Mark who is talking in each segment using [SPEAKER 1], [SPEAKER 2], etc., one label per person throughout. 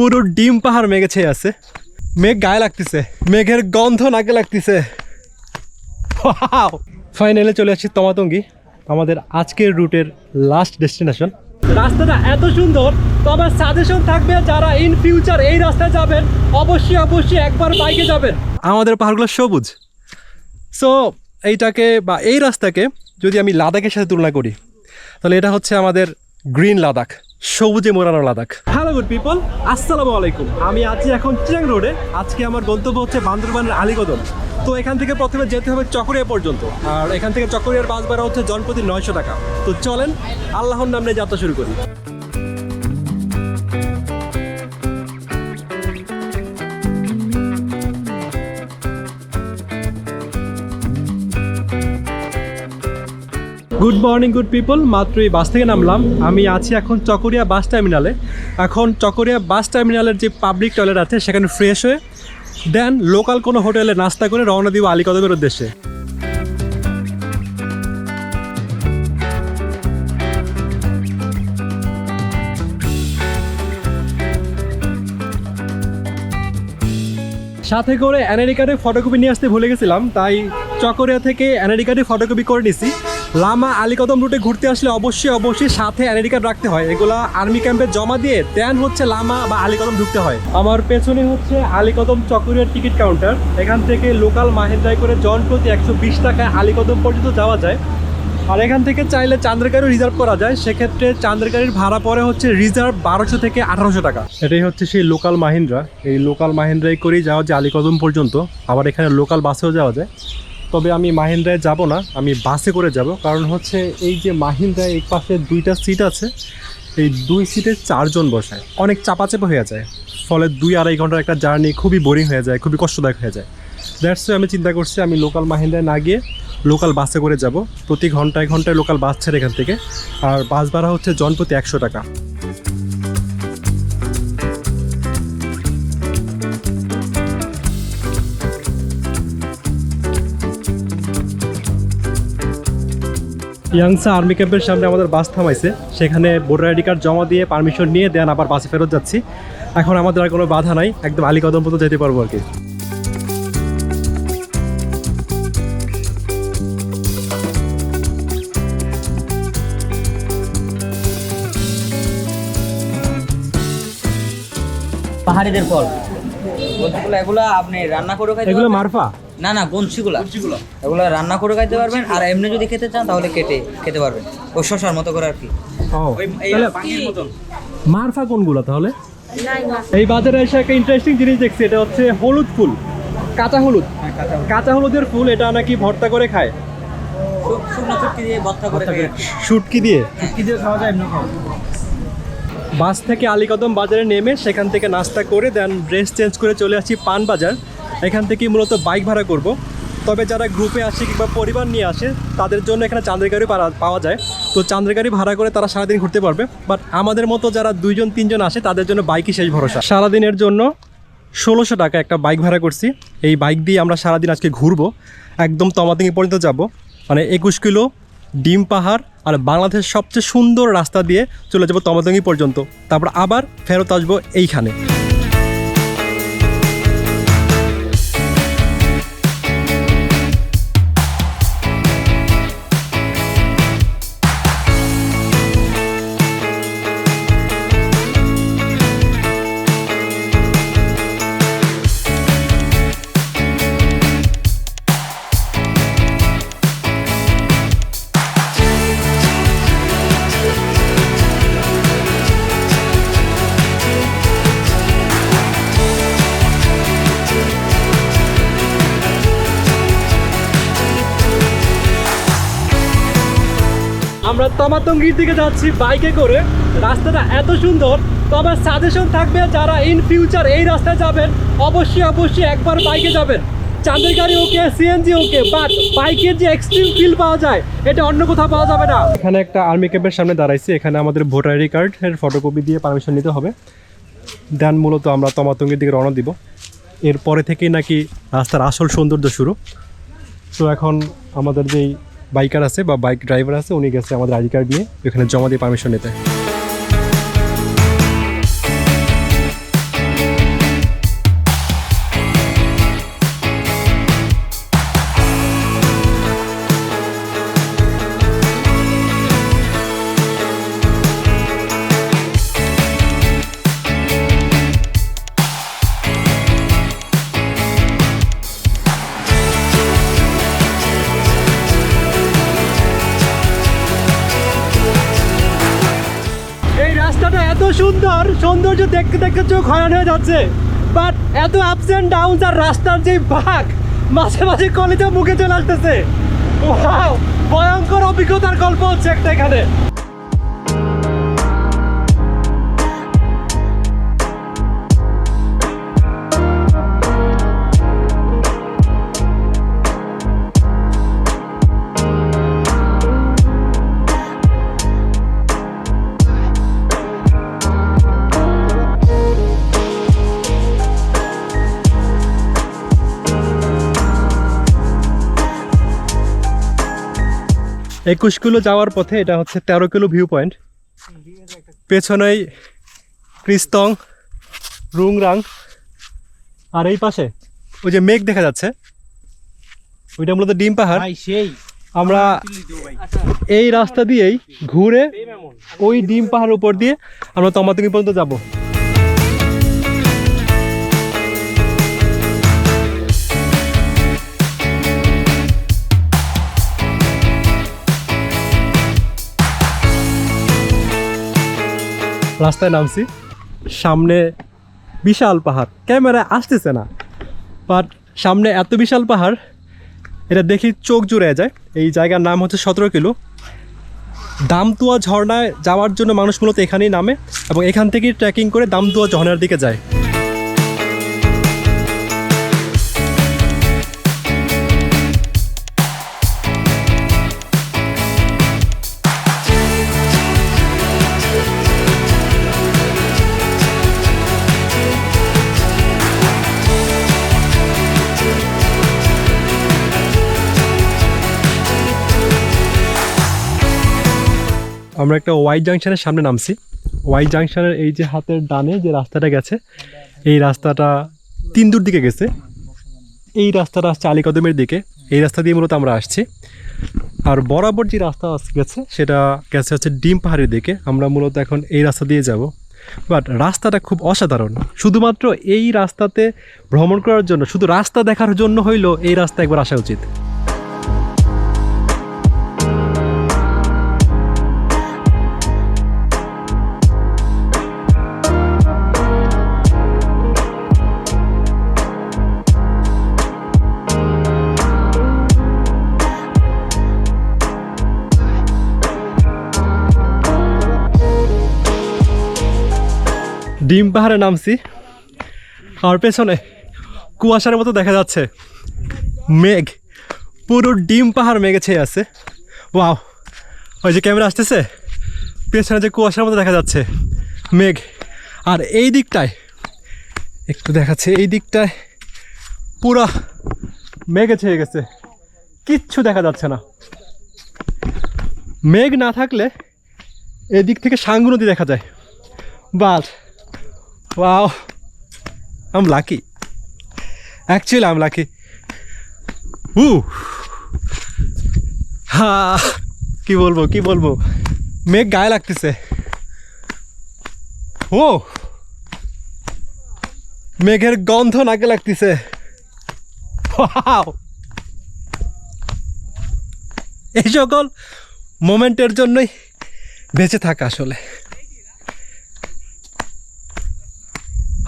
[SPEAKER 1] পুরো ডিম পাহাড় মেঘে ছেয়ে আছে। মেঘ গায়ে লাগতেছে। মেঘের গন্ধ নাকে লাগতেছে। ফাইনালে চলে আসছি তমাতঙ্গি, আমাদের আজকের রুটের লাস্ট ডেস্টিনেশন রাস্তাটা এত সুন্দর, তবে সাজেশন থাকবে যারা ইন ফিউচার এই রাস্তায় যাবেন, অবশ্যই অবশ্যই একবার বাইকে যাবেন। আমাদের পাহাড়গুলো সবুজ। সো এইটাকে বা এই রাস্তাকে যদি আমি লাদাখের সাথে তুলনা করি, তাহলে এটা হচ্ছে আমাদের গ্রিন লাদাখ। সবুজে মোড়ানো লাদাখ। হ্যালো গুড পিপল আসসালামু আলাইকুম। আমি আছি এখন চিরাং রোডে। আজকে আমার গন্তব্য হচ্ছে বান্দরবানের আলীকদম। তো এখান থেকে প্রথমে যেতে হবে চকরিয়া পর্যন্ত। আর এখান থেকে চকরিয়ার বাস ভাড়া হচ্ছে জনপ্রতি নয়শো টাকা। তো চলেন, আল্লাহর নামে যাত্রা শুরু করি। গুড মর্নিং গুড পিপল মাত্র এই বাস থেকে নামলাম। আমি আছি এখন চকরিয়া বাস টার্মিনালে। এখন চকরিয়া বাস টার্মিনালের যে পাবলিক টয়লেট আছে, সেখানে ফ্রেশ হয়ে দেন লোকাল কোনো হোটেলে নাস্তা করে রওনা দিব আলীকদমের উদ্দেশ্যে। সাথে করে কার্ডের ফটোকপি নিয়ে আসতে ভুলে গেছিলাম, তাই চকরিয়া থেকে কার্ডের ফটোকপি করে নিছি। লামা আলিকদম রুটে ঘুরতে আসলে অবশ্যই অবশ্যই সাথে এনআইডি কার্ড রাখতে হয়। এগুলা আর্মি ক্যাম্পে জমা দিয়ে দেন হচ্ছে লামা বা আলীকদম ঢুকতে হয়। আমার পেছনে হচ্ছে আলীকদম চকরিয়ার টিকিট কাউন্টার। এখান থেকে লোকাল মাহেন্দ্রায় করে জন প্রতি একশো বিশ টাকায় আলিকদম পর্যন্ত যাওয়া যায়। আর এখান থেকে চাইলে চান্দ্রগাড়িও রিজার্ভ করা যায়। সেক্ষেত্রে চান্দ্রগাড়ির ভাড়া পরে হচ্ছে রিজার্ভ বারোশো থেকে আঠারোশো টাকা। এটাই হচ্ছে সেই লোকাল মাহিন্দ্রা। এই লোকাল মাহিন্দ্রায় করেই যাওয়া যায় আলীকদম পর্যন্ত। আবার এখানে লোকাল বাসেও যাওয়া যায়। তবে আমি মাহিন্দ্রায় যাব না, আমি বাসে করে যাব। কারণ হচ্ছে এই যে মাহিন্দ্রায় এই পাশে দুইটা সিট আছে, এই দুই সিটে চারজন বসায়। অনেক চাপাচাপা হয়ে যায়, ফলে দুই আড়াই ঘণ্টার একটা জার্নি খুবই বোরিং হয়ে যায়, খুবই কষ্টদায়ক হয়ে যায়। দ্যাটস আমি চিন্তা করছি, আমি লোকাল মাহিন্দ্রায় না গিয়ে লোকাল বাসে করে যাব। প্রতি ঘন্টায় ঘন্টায় লোকাল বাস ছেড়ে এখান থেকে। আর বাস ভাড়া হচ্ছে জনপ্রতি একশো টাকা। ইয়াংসা আর্মি ক্যাম্পের সামনে আমাদের বাস থামাইছে। সেখানে ভোটার আইডি কার্ড জমা দিয়ে পারমিশন নিয়ে দেন আবার বাসে ফেরত যাচ্ছি। এখন আমাদের আর কোনো বাধা নাই একদম আলীকদম পর্যন্ত যেতে পারব আর কি।
[SPEAKER 2] পাহাড়িদের ফল। এগুলো আপনি রান্না করে
[SPEAKER 1] এগুলো মারফা।
[SPEAKER 2] না না বঞ্চিগুলা এগুলো রান্না করে খাইতে পারবেন আর এমনি যদি খেতে চান তাহলে কেটে খেতে পারবেন। ও শশার মতো করে আর কি।
[SPEAKER 1] ও
[SPEAKER 2] ওই-
[SPEAKER 1] মারফা কোনগুলো তাহলে? এই বাজারে এসে একটা ইন্টারেস্টিং জিনিস দেখছি এটা হচ্ছে হলুদ ফুল কাঁচা হলুদ। কাঁচা হলুদের ফুল এটা নাকি ভর্তা করে খায়? শুটকি দিয়ে
[SPEAKER 2] চুটকি খাওয়া যায়
[SPEAKER 1] বাস থেকে আলীকদম বাজারে নেমে সেখান থেকে নাস্তা করে দেন ড্রেস চেঞ্জ করে চলে আসছি পান বাজার এখান থেকে মূলত বাইক ভাড়া করব। তবে যারা গ্রুপে আসে কিংবা পরিবার নিয়ে আসে, তাদের জন্য এখানে চাঁদের গাড়ি পাওয়া যায়। তো চাঁদের গাড়ি ভাড়া করে তারা সারাদিন ঘুরতে পারবে। বাট আমাদের মতো যারা দুইজন, তিনজন আসে, তাদের জন্য বাইকই শেষ ভরসা। সারাদিনের জন্য ষোলোশো টাকা একটা বাইক ভাড়া করছি। এই বাইক দিয়ে আমরা সারাদিন আজকে ঘুরবো। একদম তমাতিঙ্গি পর্যন্ত যাব। মানে একুশ কিলো ডিম পাহাড় আর বাংলাদেশের সবচেয়ে সুন্দর রাস্তা দিয়ে চলে যাব তমাতঙ্গি পর্যন্ত। তারপর আবার ফেরত আসব এইখানে। আমরা তমাতঙ্গির দিকে যাচ্ছি বাইকে করে। রাস্তাটা এত সুন্দর তবে সাজেশন থাকবে যারা ইন ফিউচার এই রাস্তায় যাবেন, অবশ্যই অবশ্যই একবার বাইকে যাবেন। চাঁদের গাড়ি ওকে সিএনজি ওকে বাট বাইকের যে এক্সট্রিম ফিল পাওয়া যায়, এটা অন্য কোথাও পাওয়া যাবে না। এখানে একটা আর্মি ক্যাম্পের সামনে দাঁড়াইছি, এখানে আমাদের ভোটার আইডি কার্ডের ফটোকপি দিয়ে পারমিশন নিতে হবে। দেন মূলত আমরা তমাতঙ্গির দিকে রওনা দিব। এরপরে থেকেই নাকি রাস্তার আসল সৌন্দর্য শুরু। তো এখন আমাদের যেই বাইকার আছে বা বাইক ড্রাইভার আছে, উনি গেছে আমাদের আইডি কার্ড নিয়ে ওখানে জমা দিয়ে পারমিশন নিতে। সুন্দর সৌন্দর্য দেখতে দেখতে চোখ হয়রান হয়ে যাচ্ছে। বাট এত আপস অ্যান্ড ডাউন আর রাস্তার যে ভাগ, মাঝে মাঝে কলিতে মুখে চলে আসতেছে। ভয়ঙ্কর অভিজ্ঞতার গল্প হচ্ছে একটা এখানে। একুশ কিলো যাওয়ার পথে এটা হচ্ছে তেরো কিলো ভিউ পয়েন্ট পেছনেই ক্রিস্তং রুংরাং। আর এই পাশে ওই যে মেঘ দেখা যাচ্ছে। ওইটা মূলত ডিম পাহাড়।
[SPEAKER 3] সেই।
[SPEAKER 1] আমরা এই রাস্তা দিয়েই ঘুরে ওই ডিম পাহাড়ের উপর দিয়ে আমরা তমাতঙ্গি পর্যন্ত যাব। রাস্তায় নামছি। সামনে বিশাল পাহাড়। ক্যামেরায় আসতেছে না। বাট সামনে এত বিশাল পাহাড়, এটা দেখি চোখ জুড়ে যায়। এই জায়গার নাম হচ্ছে সতেরো কিলো। দামতুয়া ঝর্ণায় যাওয়ার জন্য মানুষ মূলত এখানেই নামে এবং এখান থেকেই ট্রেকিং করে দামতুয়া ঝর্ণার দিকে যায়। আমরা একটা ওয়াই জাংশনের সামনে নামছি। ওয়াই জাংশনের এই যে হাতের ডানে যে রাস্তাটা গেছে, এই রাস্তাটা তিন দূর দিকে গেছে। এই রাস্তাটা আসছে আলিকদমের দিকে। এই রাস্তা দিয়ে মূলত আমরা আসছি। আর বরাবর যে রাস্তা গেছে, সেটা গেছে হচ্ছে ডিম পাহাড়ের দিকে। আমরা মূলত এখন এই রাস্তা দিয়ে যাব। বাট রাস্তাটা খুব অসাধারণ। শুধুমাত্র এই রাস্তাতে ভ্রমণ করার জন্য, শুধু রাস্তা দেখার জন্য হইলেও এই রাস্তা একবার আসা উচিত। ডিম পাহাড়ে নামছি। আর পেছনে কুয়াশার মতো দেখা যাচ্ছে। মেঘ। পুরো ডিম পাহাড় মেঘে ছেয়ে আছে। ওয়াও। ওই যে ক্যামেরা আসতেছে। পেছনে যে কুয়াশার মতো দেখা যাচ্ছে। মেঘ। আর এই দিকটায় একটু দেখাচ্ছে। এই দিকটায় পুরো মেঘে ছেয়ে গেছে। কিচ্ছু দেখা যাচ্ছে না। মেঘ না থাকলে এদিক থেকে সাঙ্গু নদী দেখা যায়। But Wow. I'm lucky. Actually, I'm lucky. Woo! হা কি বলব কি বলব মেঘ গায়ে লাগতেছে ও মেঘের গন্ধ নাকে লাগতেছে! এই সকল মোমেন্টের জন্যই বেঁচে থাকা আসলে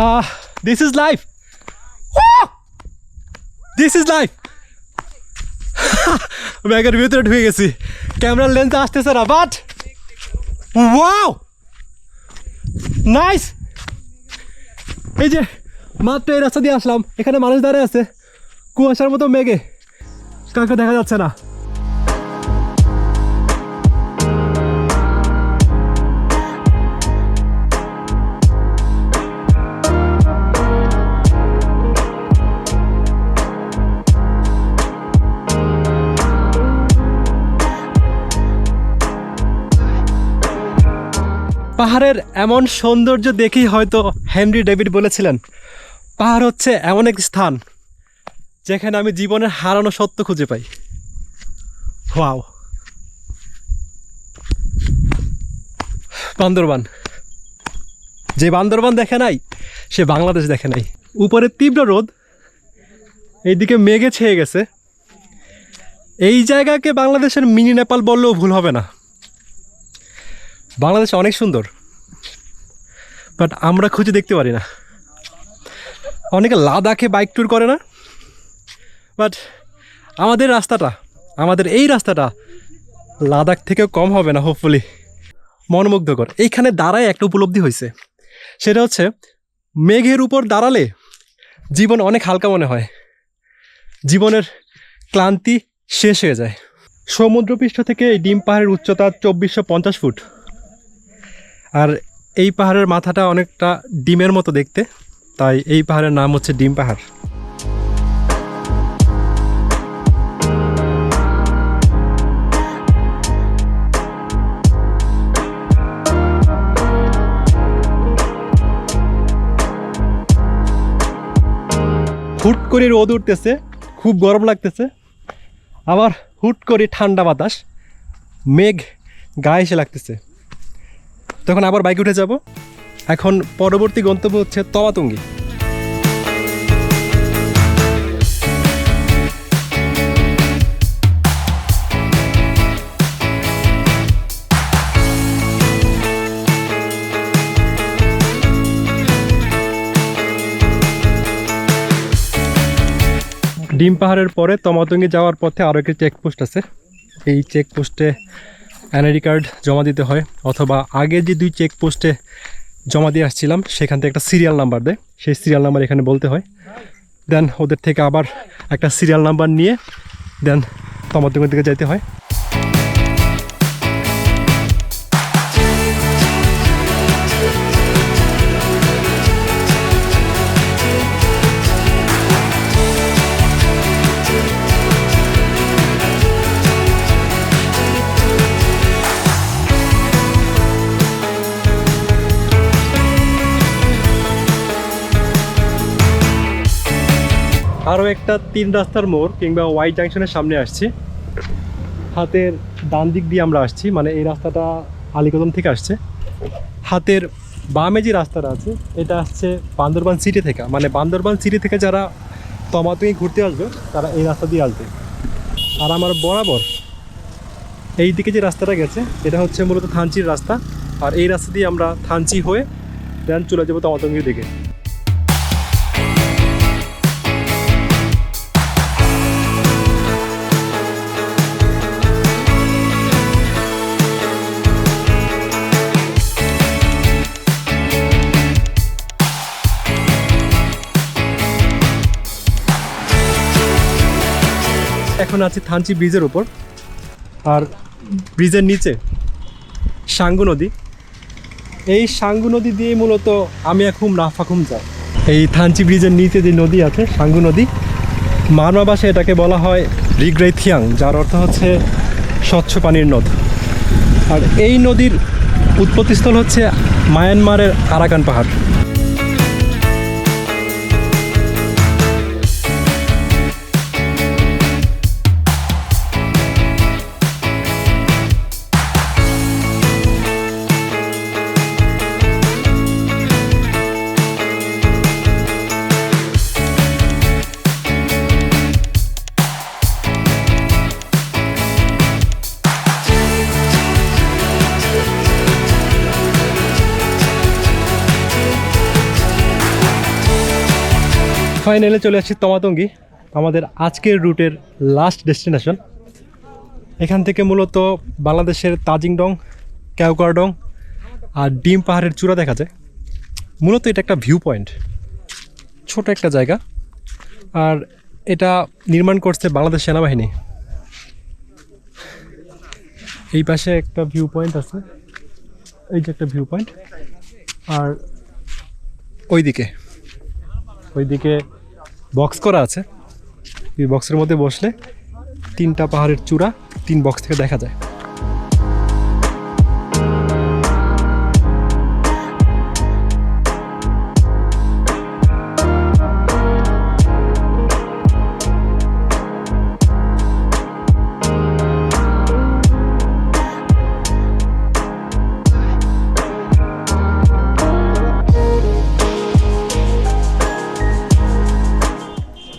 [SPEAKER 1] Ah, this is life. Woo! This is life. ব্যাগের ভিতরে ঢুকে গেছি। ক্যামেরার লেন্স আসতেছে না বাট ওয়াও নাইস এই যে মাত্র এই রাস্তা দিয়ে আসলাম। এখানে মানুষ দাঁড়িয়ে আছে। কুয়াশার মতো মেঘে। কাউকে দেখা যাচ্ছে না। পাহাড়ের এমন সৌন্দর্য দেখেই হয়তো হেনরি ডেভিড বলেছিলেন, পাহাড় হচ্ছে এমন এক স্থান যেখানে আমি জীবনের হারানো সত্য খুঁজে পাই। ওয়াও। বান্দরবান। যে বান্দরবান দেখে নাই, সে বাংলাদেশ দেখে নাই। উপরে তীব্র রোদ, এইদিকে মেঘে ছেয়ে গেছে। এই জায়গাকে বাংলাদেশের মিনি নেপাল বললেও ভুল হবে না। বাংলাদেশ অনেক সুন্দর বাট আমরা খুঁজে দেখতে পারি না। অনেকে লাদাখে বাইক ট্যুর করে না বাট আমাদের রাস্তাটা, আমাদের এই রাস্তাটা লাদাখ থেকেও কম হবে না হোপফুলি মনমুগ্ধকর। এইখানে দাঁড়ায় একটা উপলব্ধি হয়েছে। সেটা হচ্ছে, মেঘের উপর দাঁড়ালে জীবন অনেক হালকা মনে হয়। জীবনের ক্লান্তি শেষ হয়ে যায়। সমুদ্রপৃষ্ঠ থেকে এই ডিম পাহাড়ের উচ্চতা চব্বিশশো ফুট। আর এই পাহাড়ের মাথাটা অনেকটা ডিমের মতো দেখতে, তাই এই পাহাড়ের নাম হচ্ছে ডিম পাহাড়। হুট করে রোদ উঠতেছে, খুব গরম লাগতেছে। আবার হুট করে ঠান্ডা বাতাস, মেঘ গায়ে এসে লাগতেছে। তখন আবার বাইকে উঠে যাব। এখন পরবর্তী গন্তব্য হচ্ছে তমাতঙ্গি ডিম পাহাড়ের পরে তমাতঙ্গি যাওয়ার পথে আরও একটি চেকপোস্ট আছে। এই চেকপোস্টে এনআইডি কার্ড জমা দিতে হয়, অথবা আগে যে দুই চেকপোস্টে জমা দিয়ে আসছিলাম, সেখান থেকে একটা সিরিয়াল নাম্বার দেয়। সেই সিরিয়াল নাম্বার এখানে বলতে হয়। দেন ওদের থেকে আবার একটা সিরিয়াল নাম্বার নিয়ে দেন তমাতঙ্গির দিকে যাইতে হয়। আরও একটা তিন রাস্তার মোড় কিংবা ওয়াই জাংশনের সামনে আসছি। হাতের ডান দিক দিয়ে আমরা আসছি মানে এই রাস্তাটা আলিকদম থেকে আসছে। হাতের বামে যে রাস্তাটা আছে, এটা আসছে বান্দরবান সিটি থেকে। মানে বান্দরবান সিটি থেকে যারা তমাতুই ঘুরতে আসবে, তারা এই রাস্তা দিয়ে আসবে। আর আমার বরাবর এই দিকে যে রাস্তাটা গেছে, এটা হচ্ছে মূলত থানচির রাস্তা। আর এই রাস্তা দিয়ে আমরা থানচি হয়ে দেন চলে যাব তমাতঙ্গির দিকে। এখন আছি থানচি ব্রিজের উপর। আর ব্রিজের নিচে সাঙ্গু নদী। এই সাঙ্গু নদী দিয়ে মূলত আমি এখন রাফাখুম যাই। এই থানচি ব্রিজের নিচে যে নদী আছে, সাঙ্গু নদী ভাষায় এটাকে বলা হয় রিগ্রেথিয়াং, যার অর্থ হচ্ছে স্বচ্ছ পানির নদ। আর এই নদীর উৎপত্তিস্থল হচ্ছে মায়ানমারের আরাকান পাহাড়। ফাইনালে চলে আসছি তমাতঙ্গি, আমাদের আজকের রুটের লাস্ট ডেস্টিনেশন এখান থেকে মূলত বাংলাদেশের তাজিংডং ক্যাওকারডং আর ডিম পাহাড়ের চূড়া দেখা যায়। মূলত এটা একটা ভিউ পয়েন্ট ছোট একটা জায়গা। আর এটা নির্মাণ করছে বাংলাদেশ সেনাবাহিনী। এই পাশে একটা ভিউ পয়েন্ট আছে। এই যে একটা ভিউ পয়েন্ট আর ওইদিকে ওইদিকে বক্স করা আছে। এই বক্সের মধ্যে বসলে তিনটা পাহাড়ের চূড়া তিন বক্স থেকে দেখা যায়।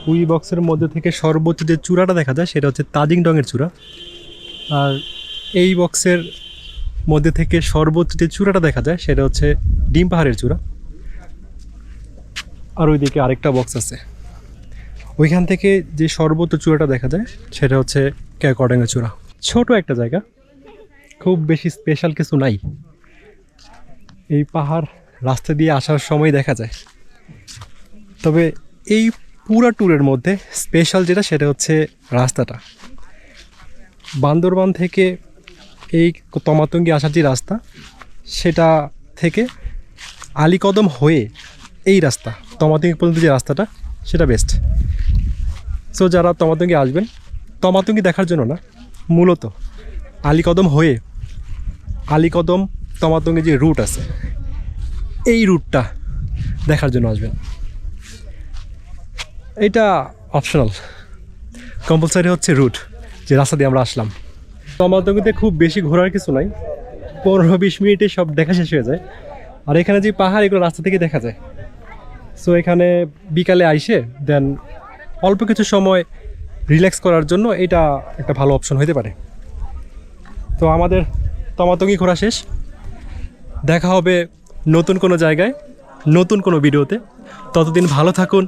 [SPEAKER 1] উই বক্সের মধ্যে থেকে সর্বোচ্চ যে চূড়াটা দেখা যায়, সেটা হচ্ছে তাজিং ডংয়ের চূড়া। আর এই বক্সের মধ্যে থেকে সর্বোচ্চ যে চূড়াটা দেখা যায়, সেটা হচ্ছে ডিম পাহাড়ের চূড়া। আর ওইদিকে আরেকটা বক্স আছে। ওইখান থেকে যে সর্বোচ্চ চূড়াটা দেখা যায়, সেটা হচ্ছে ক্যাকডাঙ্গা চূড়া। ছোট একটা জায়গা, খুব বেশি স্পেশাল কিছু নাই। এই পাহাড় রাস্তা দিয়ে আসার সময় দেখা যায়। তবে এই পুরা ট্যুরের মধ্যে স্পেশাল যেটা, সেটা হচ্ছে রাস্তাটা। বান্দরবান থেকে এই তমাতঙ্গি আসার যে রাস্তা, সেটা থেকে আলীকদম হয়ে এই রাস্তা, তমাতঙ্গি পর্যন্ত যে রাস্তাটা, সেটা বেস্ট সো যারা তমাতঙ্গি আসবেন, তমাতঙ্গি দেখার জন্য না, মূলত আলীকদম হয়ে আলিকদম তমাতঙ্গি যে রুট আছে, এই রুটটা দেখার জন্য আসবেন। এটা অপশনাল কম্পালসারি হচ্ছে রুট যে রাস্তা দিয়ে আমরা আসলাম। তমাতঙ্গিতে খুব বেশি ঘোরার কিছু নাই। পনেরো বিশ মিনিটে সব দেখা শেষ হয়ে যায়। আর এখানে যে পাহাড়, এগুলো রাস্তা থেকে দেখা যায়। সো এখানে বিকালে আইসে দেন অল্প কিছু সময় রিল্যাক্স করার জন্য এটা একটা ভালো অপশন হতে পারে। তো আমাদের তমাতঙ্গি ঘোরা শেষ। দেখা হবে নতুন কোনো জায়গায়, নতুন কোনো ভিডিওতে। ততদিন ভালো থাকুন।